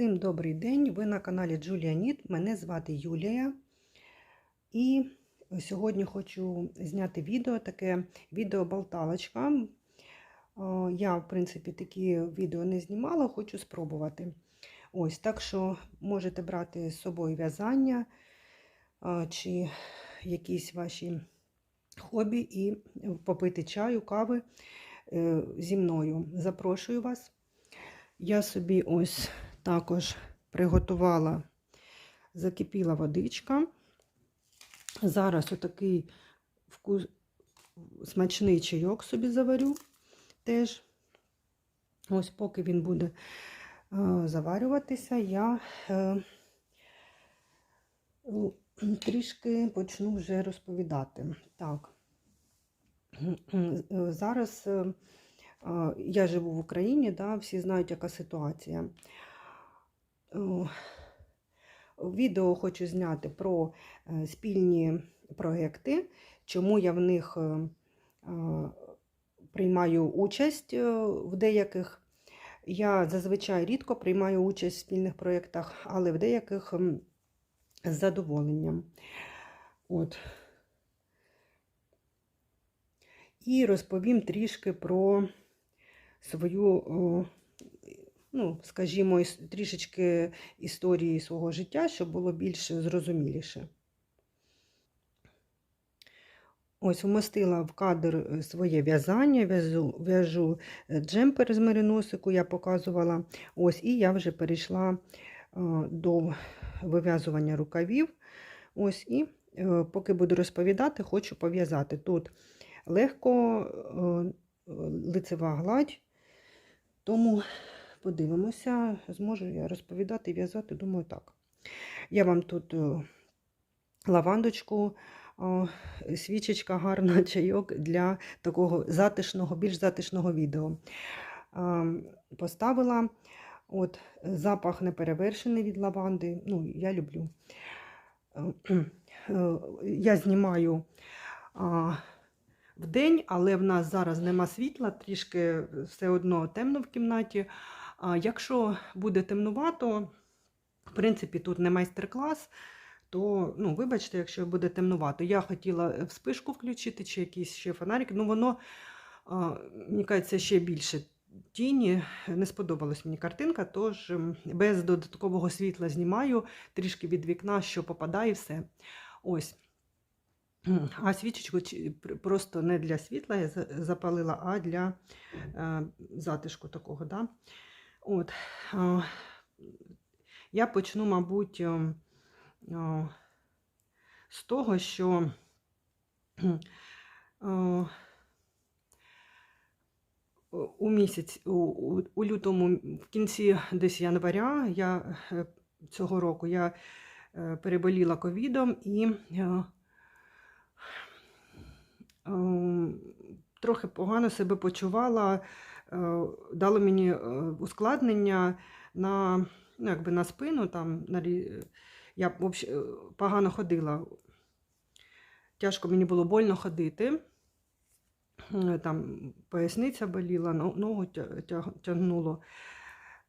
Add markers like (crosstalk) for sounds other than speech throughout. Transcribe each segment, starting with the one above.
Всім добрий день! Ви на каналі Джулія Ніт. Мене звати Юлія. І сьогодні хочу зняти відео, таке відео-болталочка. Я, в принципі, такі відео не знімала, хочу спробувати. Ось, так що можете брати з собою в'язання чи якісь ваші хобі і попити чаю, кави е, зі мною. Запрошую вас. Я собі ось також приготувала, закипіла водичка. Зараз отакий вкус, смачний чайок собі заварю теж. Ось, поки він буде е, заварюватися, я е, трішки почну вже розповідати. Так, зараз. Е, я живу в Україні, да, всі знають, яка ситуація. Відео хочу зняти про е, спільні проекти, чому я в них е, приймаю участь е, в деяких. Я зазвичай рідко приймаю участь в спільних проєктах, але в деяких з задоволенням. От. І розповім трішки про свою, ну, скажімо, трішечки історії свого життя, щоб було більш зрозуміліше. Ось вмостила в кадр своє в'язання, в'яжу в'яжу джемпер з мериносику, я показувала. Ось, І я вже перейшла до вив'язування рукавів. Ось, І поки буду розповідати, хочу пов'язати. Тут легко лицева гладь, тому подивимося, зможу я розповідати і в'язати, думаю, так. Я вам тут е, лавандочку, свічечка, гарна (laughs) чайок для такого затишного, більш затишного відео. Поставила от запах неперевершений від лаванди. Ну, я люблю. Е, я знімаю в день, але в нас зараз нема світла, трішки все одно темно в кімнаті. А Якщо буде темнувато, в принципі, тут не майстер-клас, то, ну, вибачте, якщо буде темнувато. Я хотіла вспишку включити чи якийсь ще фонарик, ну воно, мені кажеться, ще більше тіні. Не сподобалась мені картинка, тож без додаткового світла знімаю трішки від вікна, що попадає, все. Ось. А свічечку просто не для світла я запалила, а для е, затишку такого. Да? От. Я почну, мабуть, з того, що у місяць, у, у лютому, в кінці десь января я е, цього року я е, переболіла ковідом і Ем, трохи погано себе почувала, е, дало мені е, ускладнення на ну, якби на спину. Там, на, Я е, погано ходила. Тяжко мені було больно ходити. Там поясниця боліла, ногу тягнуло.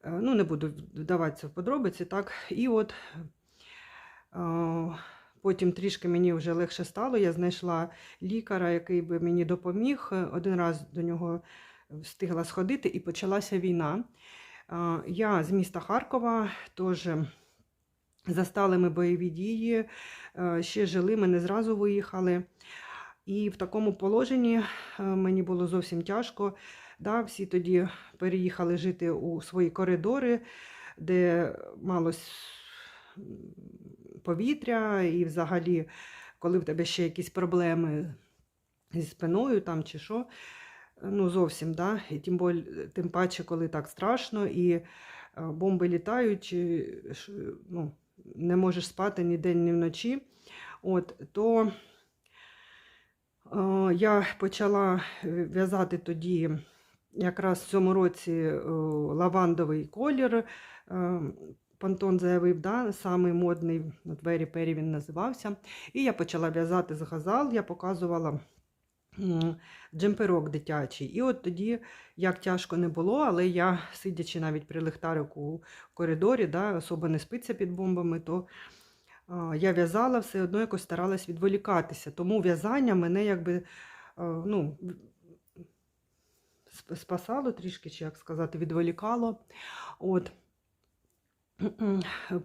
Ну, не буду вдаватися в подробиці, так. І от Потім трішки мені вже легше стало. Я знайшла лікаря, який би мені допоміг. Один раз до нього встигла сходити і почалася війна. Я з міста Харкова, тож застали ми бойові дії, ще жили, ми не зразу виїхали. І в такому положенні мені було зовсім тяжко. Да, Всі тоді переїхали жити у свої коридори, де малось повітря, і взагалі, коли в тебе ще якісь проблеми зі спиною там чи що, ну зовсім, да? і тим, боль, тим паче, коли так страшно, і е, бомби літають, ну, не можеш спати ні день, ні вночі. От, то е, я почала в'язати тоді. Якраз в цьому році е, лавандовий колір Пантон заявив, да, самий модний на двері пері він називався. І я почала в'язати з газал, я показувала джемперок дитячий. І от тоді, як тяжко не було, але я, сидячи навіть при лихтарику у коридорі, да, особо не спиться під бомбами, то я в'язала, все одно якось старалась відволікатися. Тому в'язання мене якби ну, спасало трішки, чи як сказати, відволікало. От.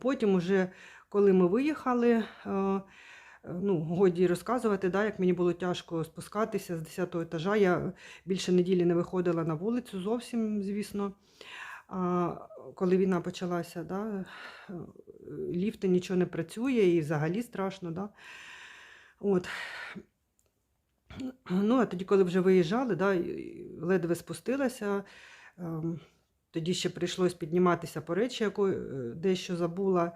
Потім, уже, коли ми виїхали, ну, годі розказувати, да, як мені було тяжко спускатися з 10-го етажа. Я більше неділі не виходила на вулицю зовсім, звісно. А коли війна почалася, да, ліфти нічого не працює і взагалі страшно. Да. От. Ну, а тоді, коли вже виїжджали, да, ледве спустилася. ем, Тоді ще прийшлось підніматися по речі, яку е, дещо забула.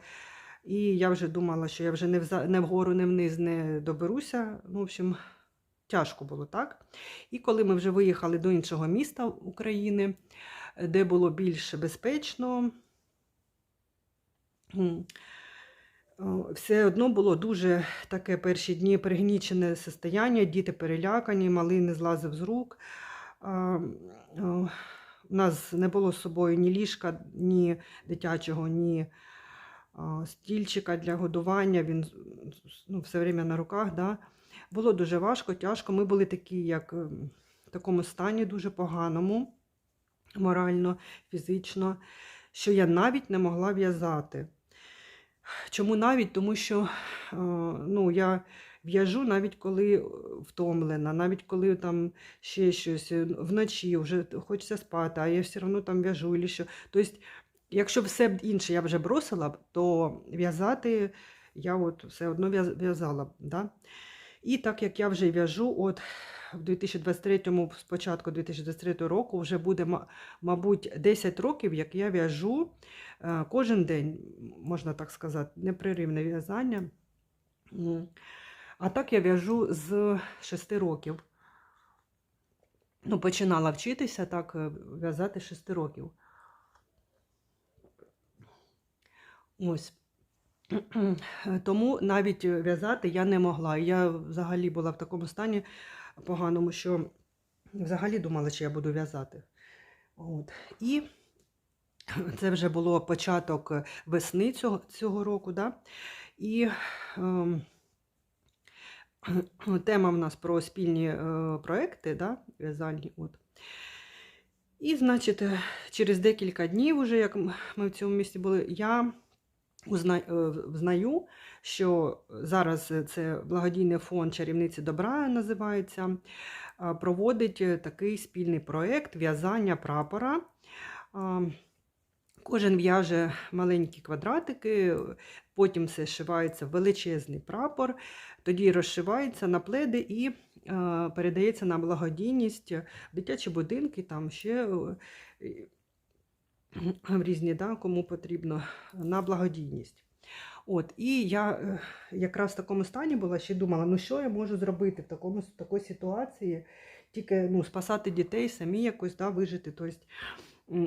І я вже думала, що я вже не, вза- не вгору, не вниз не доберуся. Ну, в общем, тяжко було, так? І коли ми вже виїхали до іншого міста України, де було більш безпечно, все одно було дуже таке перші дні пригнічене состояння, діти перелякані, малий не злазив з рук. У нас не було з собою ні ліжка, ні дитячого, ні стільчика для годування. Він ну, все время на руках. Да? Було дуже важко, тяжко. Ми були такі, як ем, в такому стані дуже поганому, морально, фізично, що я навіть не могла в'язати. Чому навіть? Тому що е, ну, я в'яжу навіть коли е, втомлена, навіть коли там ще щось е, вночі вже хочеться спати, а я все одно там в'яжу. Тобто, якщо все інше я вже бросила, б, то в'язати я от все одно в'язала. б, Да? І так як я вже в'яжу, от в 2023, спочатку 2023 року, вже буде, мабуть, 10 років, як я в'яжу е, кожен день, можна так сказати, непреривне в'язання. А так я в'яжу з 6 років. Ну, починала вчитися так е, в'язати 6 років. Ось. (clears throat) Тому навіть в'язати я не могла. Я взагалі була в такому стані поганому, що взагалі думала, що я буду в'язати. От. І (clears throat) це вже було початок весни цього, цього року. Да? І ем, (clears throat) тема в нас про спільні е, проекти, да? в'язальні. От. І, значить, е, через декілька днів, уже, як ми в цьому місці були, я е, взнаю, що зараз це благодійний фонд чарівниці добра називається, проводить е, такий спільний проєкт в'язання прапора. Кожен в'яже маленькі квадратики, потім все шивається величезний прапор, тоді розшивається на пледи і е, передається на благодійність дитячі будинки, там ще е, (clears throat) різні, да, кому потрібно, на благодійність. От, і я е, якраз в такому стані була, ще думала, ну що я можу зробити в такому, в такій ситуації, тільки ну, спасати дітей, самі якось да, вижити. Тобто,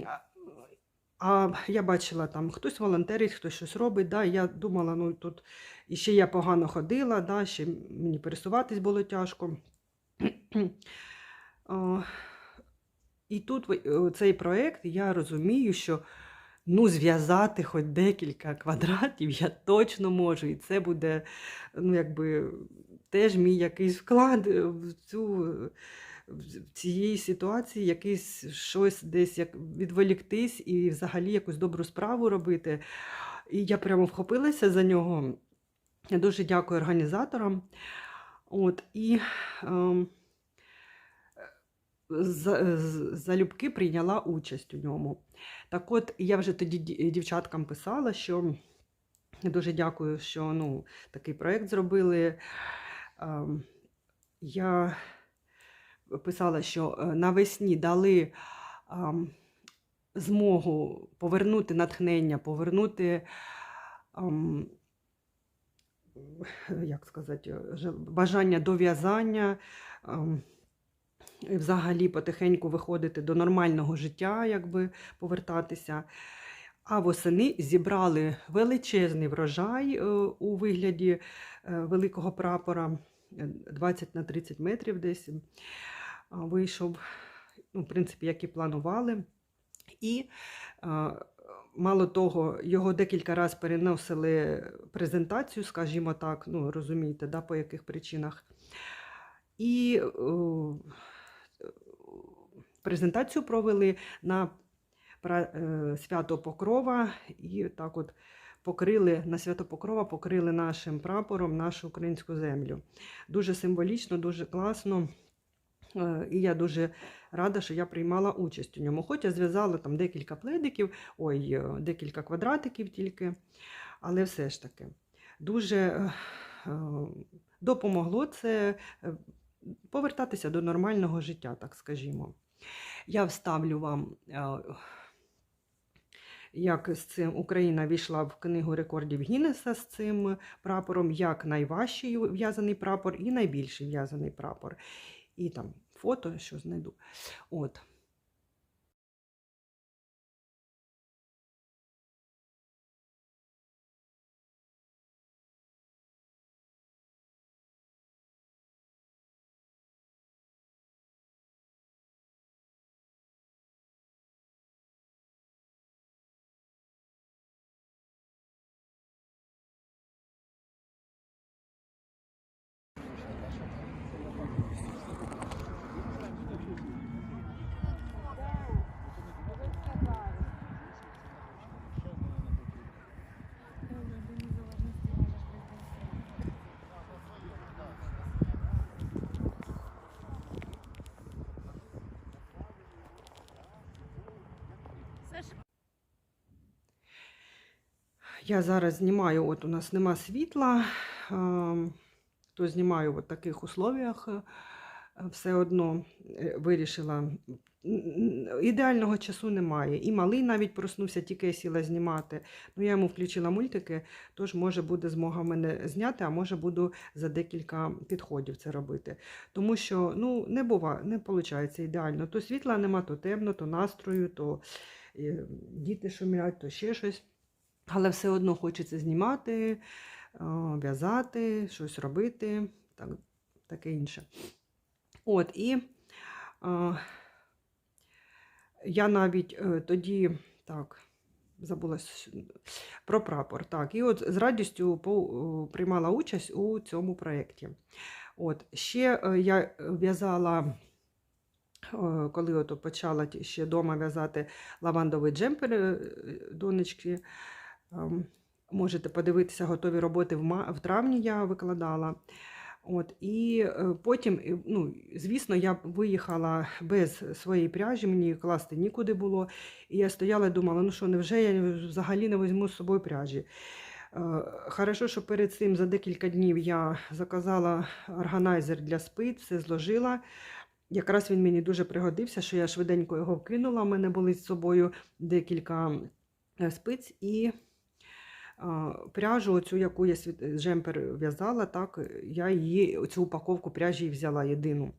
а- а я бачила, там хтось волонтерить, хтось щось робить. Да, і я думала, ну тут і ще я погано ходила, да, ще мені пересуватись було тяжко. (clears throat) І тут цей проєкт, я розумію, що ну, зв'язати хоч декілька квадратів я точно можу. І це буде ну, якби, теж мій якийсь вклад в цю в цієї ситуації, якийсь щось десь як відволіктись і взагалі якусь добру справу робити. І я прямо вхопилася за нього. Я дуже дякую організаторам. От, і з- залюбки прийняла участь у ньому. Так от, я вже тоді дівчаткам писала, що дуже дякую, що ну, такий проєкт зробили. Я писала, що е, навесні дали змогу повернути натхнення, повернути. Як сказати, бажання до в'язання, і взагалі потихеньку виходити до нормального життя, якби повертатися. А восени зібрали величезний врожай е, у вигляді е, великого прапора. е, 20 на 30 метрів десь вийшов, ну, в принципі, як і планували. І мало того, його декілька разів переносили презентацію, скажімо так, ну розумієте, да, по яких причинах. І презентацію провели на е, свято Покрова і так от покрили на свято Покрова, покрили нашим прапором нашу українську землю. Дуже символічно, дуже класно. Е, І я дуже рада, що я приймала участь у ньому. Хоч я зв'язала там декілька пледиків, ой, е, декілька квадратиків тільки, але все ж таки дуже допомогло це повертатися до нормального життя, так скажімо. Я вставлю вам, е, як з цим Україна війшла в книгу рекордів Гіннеса з цим прапором, як найважчий в'язаний прапор і найбільший в'язаний прапор. І там фото, що знайду. От. Я зараз знімаю, от у нас нема світла, то знімаю в таких условіях. е, Все одно е, вирішила. Ідеального часу немає. І малий навіть проснувся, тільки я сіла знімати. Ну, я йому включила мультики, тож може буде змога мене зняти, а може буду за декілька підходів це робити. Тому що ну, не буває, не виходить ідеально. То світла нема, то темно, то настрою, то е, діти шумлять, то ще щось. Але все одно хочеться знімати, е, в'язати, щось робити, так, таке інше. От, і е, я навіть е, тоді, так, забула про прапор. Так, і от з радістю по- е, приймала участь у цьому проєкті. От, ще е, я в'язала, е, коли от почала ще вдома в'язати лавандовий джемпер донечки. Ем, Можете подивитися готові роботи в, травні я викладала. От, і е, потім, ну, звісно, я виїхала без своєї пряжі, мені класти нікуди було. І я стояла і думала, ну що, невже я взагалі не візьму з собою пряжі? Е, Хорошо, що перед цим за декілька днів я заказала органайзер для спиць, все зложила. Якраз він мені дуже пригодився, що я швиденько його вкинула. У мене були з собою декілька е, спиць пряжу, оцю, яку я джемпер в'язала, так, я її, цю упаковку пряжі взяла єдину.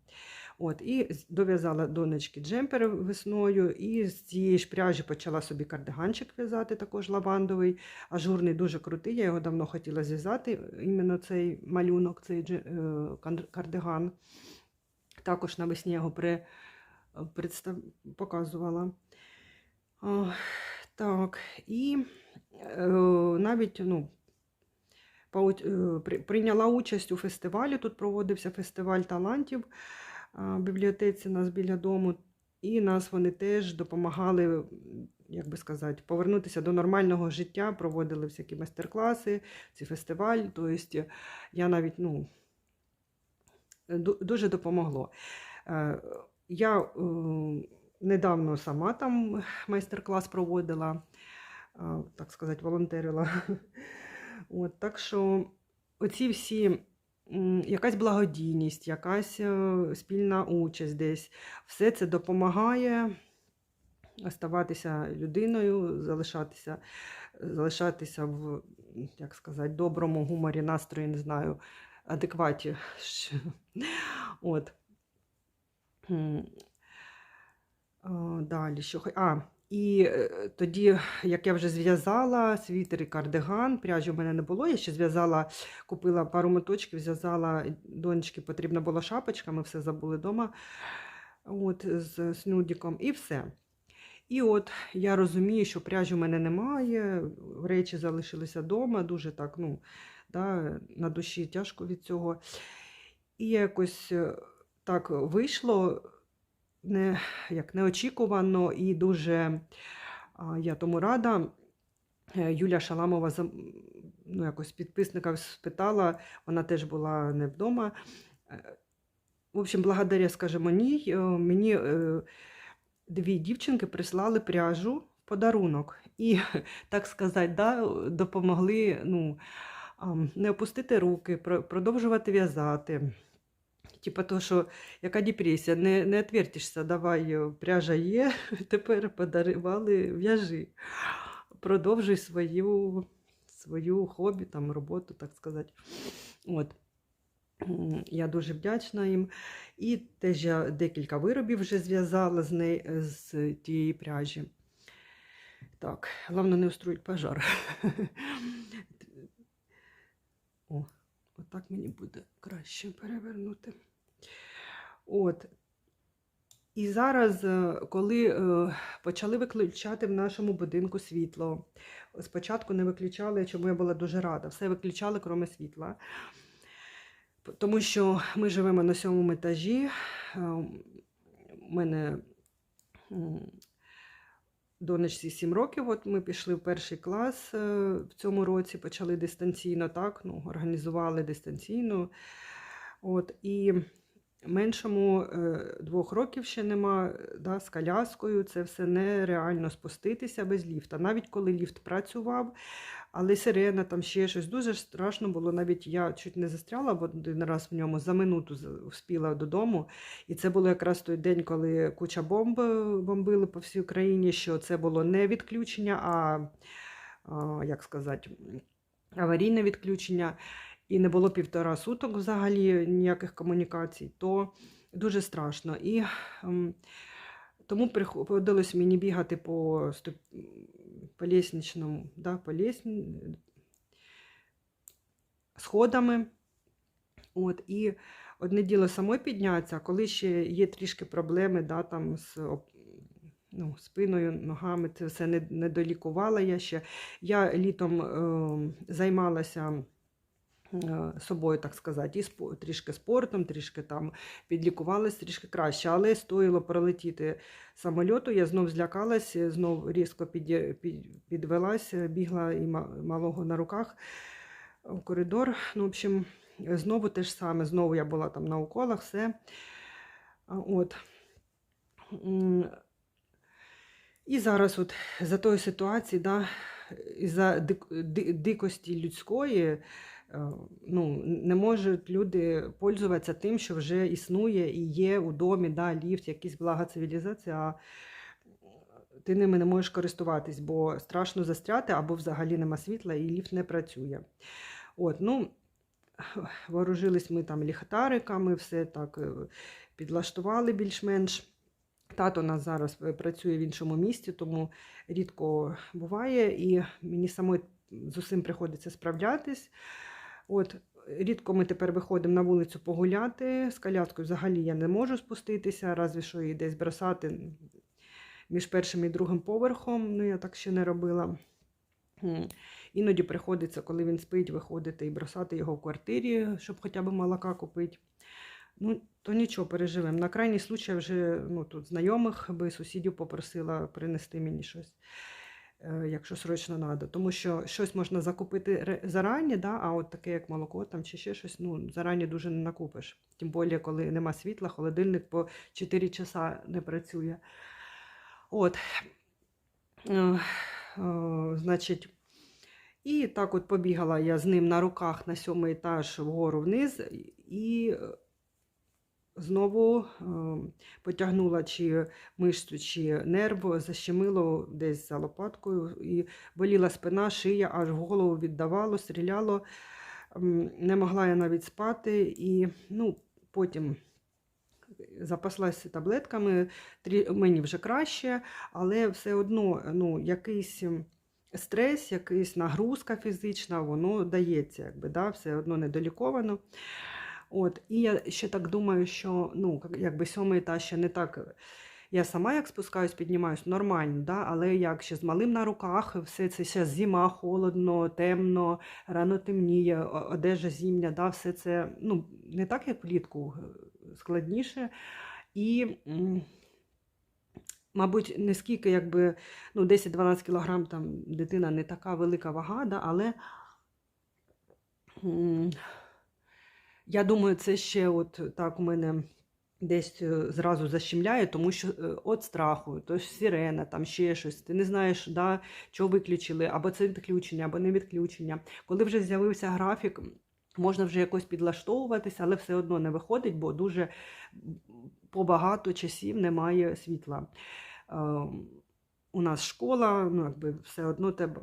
От, і дов'язала донечки джемпер весною, і з цієї ж пряжі почала собі кардиганчик в'язати, також лавандовий, ажурний, дуже крутий. Я його давно хотіла зв'язати, іменно цей малюнок, цей е, кардиган. Також навесні його при, представ... показувала. А, так, і навіть ну, е, при- прийняла участь у фестивалі. Тут проводився фестиваль талантів в бібліотеці нас біля дому. І нас вони теж допомагали, як би сказати, повернутися до нормального життя, проводили всякі майстер-класи, ці фестиваль. Тобто я навіть ну, дуже допомогло. Е, Я е, недавно сама там майстер-клас проводила, е, так сказати, волонтерила. (laughs) От, так що оці всі якась благодійність, якась е, спільна участь десь, все це допомагає оставатися людиною, залишатися, залишатися в, як сказати, доброму гуморі, настрої, не знаю, адекваті. (laughs) От. Далі, що а, І е, тоді, як я вже зв'язала світер і кардиган, пряжі в мене не було. Я ще зв'язала, купила пару моточків, зв'язала донечки, потрібна була шапочка, ми все забули вдома от, з снюдіком, і все. І от я розумію, що пряжі в мене немає, речі залишилися вдома, дуже так, ну, да, на душі тяжко від цього. І якось е, так вийшло не, як неочікувано і дуже я тому рада. Е, Юля Шаламова ну, якось підписника спитала, вона теж була не вдома. Е, В общем, благодаря, скажімо, ній, е, мені дві дівчинки прислали пряжу в подарунок. І, (laughs) так сказати, да, допомогли ну, не опустити руки, продовжувати в'язати. Типа то, що яка депресія, не, не відвертишся, давай, е, (laughs) пряжа є, тепер подарували, в'яжи. Продовжуй свою, свою хобі, там, роботу, так сказати. От. Я дуже вдячна їм. І теж я декілька виробів вже зв'язала з, неї, з тієї пряжі. Так, головне не устроїть пожар. (laughs) О, отак мені буде краще перевернути. От. І зараз, е, коли е, почали виключати в нашому будинку світло, спочатку не виключали, чому я була дуже рада. Все виключали, крім світла. Тому що ми живемо на сьомому етажі. е, У мене донечці 7 років. От ми пішли в перший клас в цьому році, почали дистанційно, так, ну, організували дистанційно. От, і меншому е, двох років ще нема, да, з коляскою. Це все нереально спуститися без ліфта. Навіть коли ліфт працював, але сирена, там ще щось дуже страшно було. Навіть я чуть не застряла в один раз в ньому, за минуту вспіла додому. І це було якраз той день, коли куча бомб е, бомбили по всій Україні, що це було не відключення, а як сказати, аварійне відключення. І не було півтора суток взагалі ніяких комунікацій, то дуже страшно. І ем, тому приходилось мені бігати по, ступ... по лісничному, да, по лісні... сходами. От, і одне діло самой піднятися, коли ще є трішки проблеми да, там, з ну, спиною, ногами, це все не, не долікувала я ще. Я літом е, займалася собою, так сказати, і трішки спортом, трішки там підлікувалась, трішки краще. Але стоїло пролетіти самольоту, я знов злякалась, знов різко під, під, підвелась, бігла і малого на руках в коридор. Ну, в общем, знову те ж саме, знову я була там на уколах, все. От. І зараз, от за тої ситуації, да, за дикості людської, е, ну, не можуть люди пользуватися тим, що вже існує і є у домі, да, ліфт, якісь блага цивілізації, а ти ними не можеш користуватись, бо страшно застряти або взагалі нема світла і ліфт не працює. От, ну, вооружились ми там ліхтариками, все так е, підлаштували більш-менш. Тато у нас зараз е, працює в іншому місті, тому рідко буває, і мені самой з усім приходиться справлятись. От, рідко ми тепер виходимо на вулицю погуляти. З коляскою взагалі я не можу спуститися, разві що її десь бросати між першим і другим поверхом. Ну, я так ще не робила. Іноді приходиться, коли він спить, виходити і бросати його в квартирі, щоб хоча б молока купити. Ну, то нічого, переживемо. На крайній случай вже ну, тут знайомих би сусідів попросила принести мені щось, якщо срочно треба. Тому що щось можна закупити зарані, да, а от таке, як молоко там, чи ще щось, ну, зарані дуже не накупиш. Тим більше, коли нема світла, холодильник по 4 часа не працює. От. Е, е, значить, і так от побігала я з ним на руках на сьомий етаж вгору вниз, і е, знову е, потягнула чи мишцю, чи нерв, защемило десь за лопаткою, і боліла спина, шия, аж голову віддавало, стріляло. Не могла я навіть спати. І ну, потім запаслася таблетками, мені вже краще, але все одно ну, якийсь стрес, якась нагрузка фізична, воно дається, якби, да, все одно недоліковано. От, і я ще так думаю, що ну, якби сьомий етаж ще не так. Я сама як спускаюсь, піднімаюсь нормально, да? але як ще з малим на руках, все це ще зима, холодно, темно, рано темніє, одежа зімня, да? все це ну, не так, як влітку, е, складніше. І, мабуть, не скільки, якби ну, 10-12 кілограм там дитина не така велика вага, да? але я думаю, це ще от так у мене десь е, зразу защемляє, тому що е, от страху, то сирена, там ще щось. Ти не знаєш, да, що виключили, або це відключення, або не відключення. Коли вже з'явився графік, можна вже якось підлаштовуватися, але все одно не виходить, бо дуже побагато часів немає світла. Е, У нас школа, ну якби все одно тебе.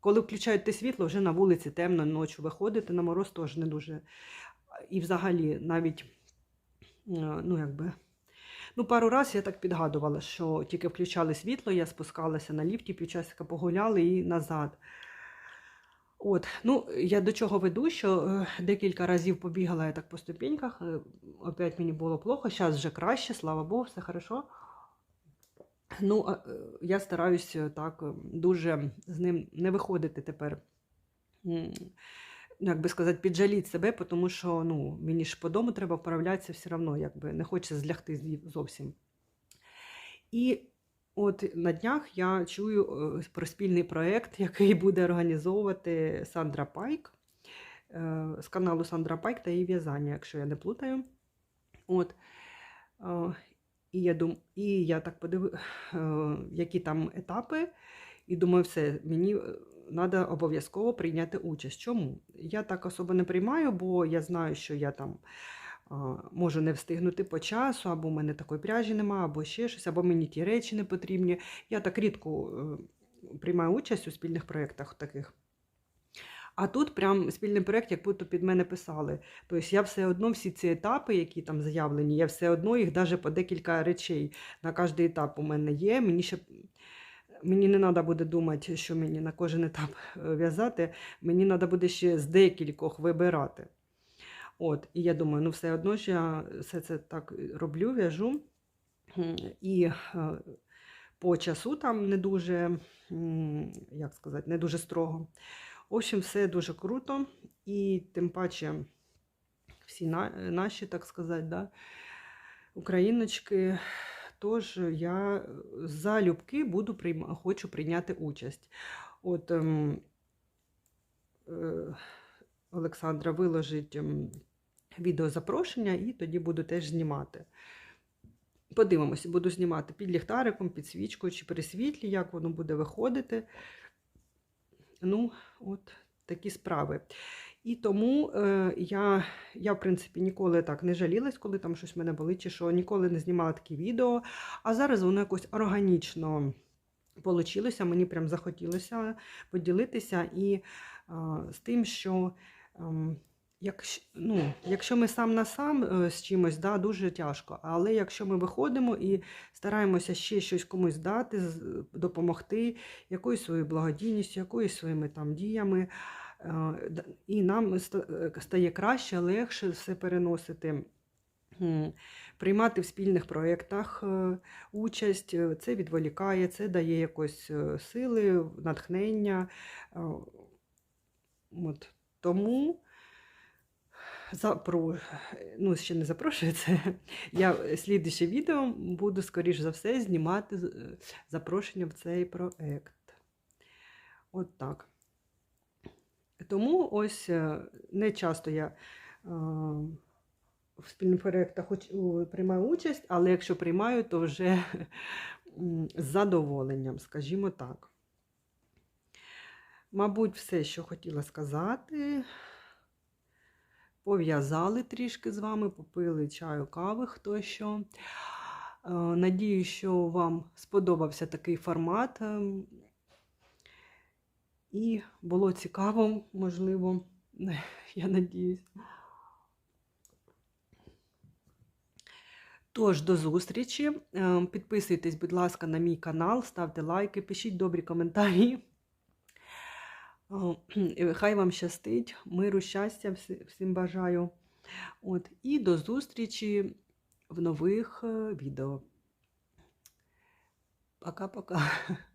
Коли включають те світло, вже на вулиці темно, ночі виходити на мороз теж не дуже. І взагалі навіть е, ну, якби, ну, пару разів я так підгадувала, що тільки включали світло, я спускалася на ліфті, півчасика погуляли і назад. От, ну, я до чого веду, що е, декілька разів побігала я так по ступеньках, е, опять мені було плохо, зараз вже краще, слава Богу, все хорошо. Ну, я стараюся так е, дуже з ним не виходити тепер. Ну, як би сказати, піджаліть себе, тому що ну, мені ж по дому треба вправлятися все одно, якби не хочеться злягти зовсім. І от на днях я чую е, про спільний проєкт, який буде організовувати Сандра Пайк е, з каналу Сандра Пайк та її в'язання, якщо я не плутаю. От. Е, І я дум... і я так подивив, які там етапи, і думаю, все, мені треба обов'язково прийняти участь. Чому? Я так особо не приймаю, бо я знаю, що я там можу не встигнути по часу, або в мене такої пряжі немає, або ще щось, або мені ті речі не потрібні. Я так рідко е, приймаю участь у спільних проєктах таких. А тут прям спільний проєкт, як будто під мене писали. Тобто я все одно всі ці етапи, які там заявлені, я все одно їх навіть по декілька речей на кожний етап у мене є. Мені ще мені не треба буде думати, що мені на кожен етап е, в'язати. Мені треба буде ще з декількох вибирати. От, і я думаю, ну все одно ж я все це так роблю, в'яжу. І е, по часу там не дуже, як сказати, не дуже строго. В общем, все дуже круто. І тим паче всі наші, так сказати, да, україночки. Тож я залюбки буду хочу прийняти участь. От ем, е, Олександра виложить ем, відеозапрошення, і тоді буду теж знімати. Подивимося, буду знімати під ліхтариком, під свічкою чи при світлі, як воно буде виходити. Ну, от такі справи. І тому е, я, я, в принципі, ніколи так не жалілась, коли там щось в мене болить, чи що ніколи не знімала такі відео. А зараз воно якось органічно вийшло. Мені прям захотілося поділитися і е, з тим, що. Е, Якщо, ну, якщо ми сам на сам е, з чимось, да, дуже тяжко. Але якщо ми виходимо і стараємося ще щось комусь дати, допомогти, якоюсь своєю благодійністю, якоюсь своїми там діями, і нам е, стає краще, легше все переносити. Приймати в спільних проєктах е, участь, е, це відволікає, це дає якось е, сили, натхнення. Е, От. Тому запро... ну, ще не запрошую це. (laughs) Я слідуще відео буду, скоріш за все, знімати е, запрошення в цей проект. От так. Тому ось е, не часто я е, в спільних проєктах приймаю участь, але якщо приймаю, то вже з задоволенням, скажімо так. Мабуть, все, що хотіла сказати. Пов'язали трішки з вами, попили чаю, кави, хто що. Е, Надію, що вам сподобався такий формат. І було цікаво, можливо, (laughs) я надіюсь. Тож, до зустрічі. Е, Підписуйтесь, будь ласка, на мій канал, ставте лайки, пишіть добрі коментарі. Е, (clears throat) Хай вам щастить, миру, щастя, всім бажаю. От, і до зустрічі в нових е, відео. Пока-пока. (laughs)